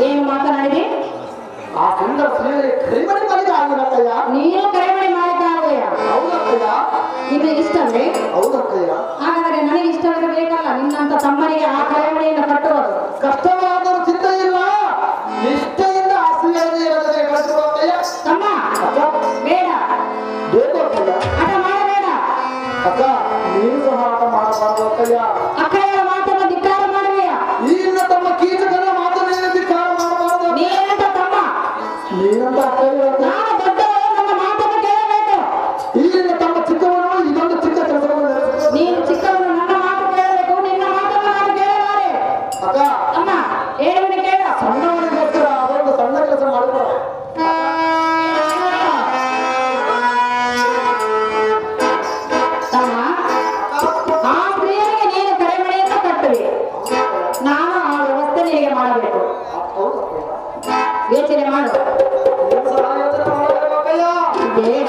ಏನು ಮಾತನಾಡಿದೆ? ಆ ಸುಂದರ ಸ್ತ್ರೀಯಲ್ಲಿ ಕರಿಮಣಿ ಮನೆಗೆ ಆಗಿರತ್ತಯ್ಯ ನೀನು ಕರಿಮಣಿ ಮಾಡಿದ್ದಾಗಯ್ಯ ಹೌದಕ್ಕಯ್ಯ ಇದು ಇಷ್ಟವೇ? ಹೌದಕ್ಕಯ್ಯ ಹಾಗಾದರೆ ನನಗೆ ಇಷ್ಟವಿರಬೇಕಲ್ಲ ನಿನ್ನಂತ ತಮ್ಮನಿಗೆ ಆ ಕರಿಮಣಿಯನ್ನು ಕಟ್ಟುವುದು. ಕಷ್ಟ ಯೋಚನೆ ಮಾಡು ಬೇಡ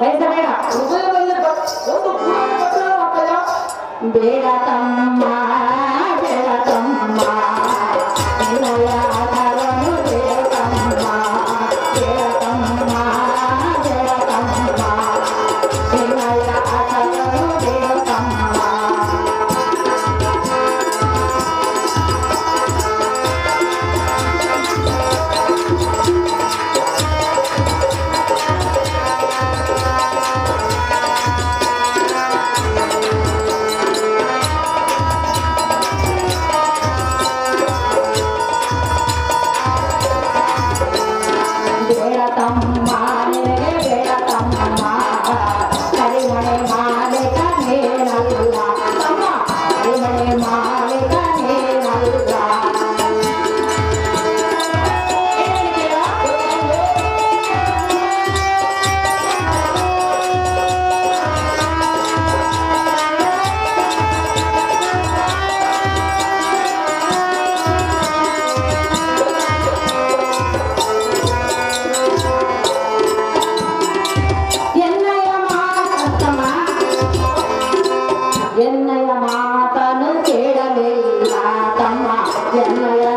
ಬಯಸಬೇಡ ಬೇಡ ತಮ್ಮ तम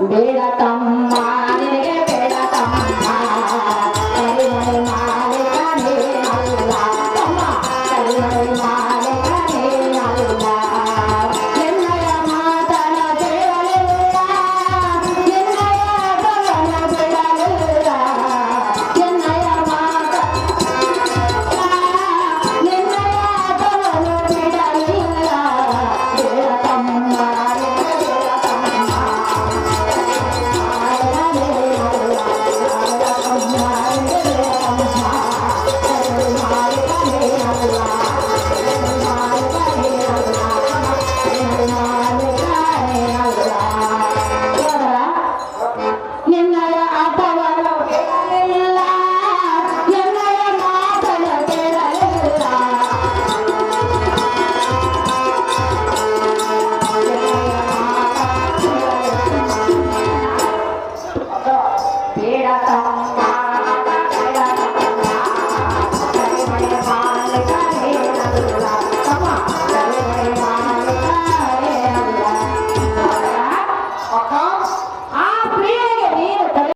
ಬೇಡ ತಮ್ಮ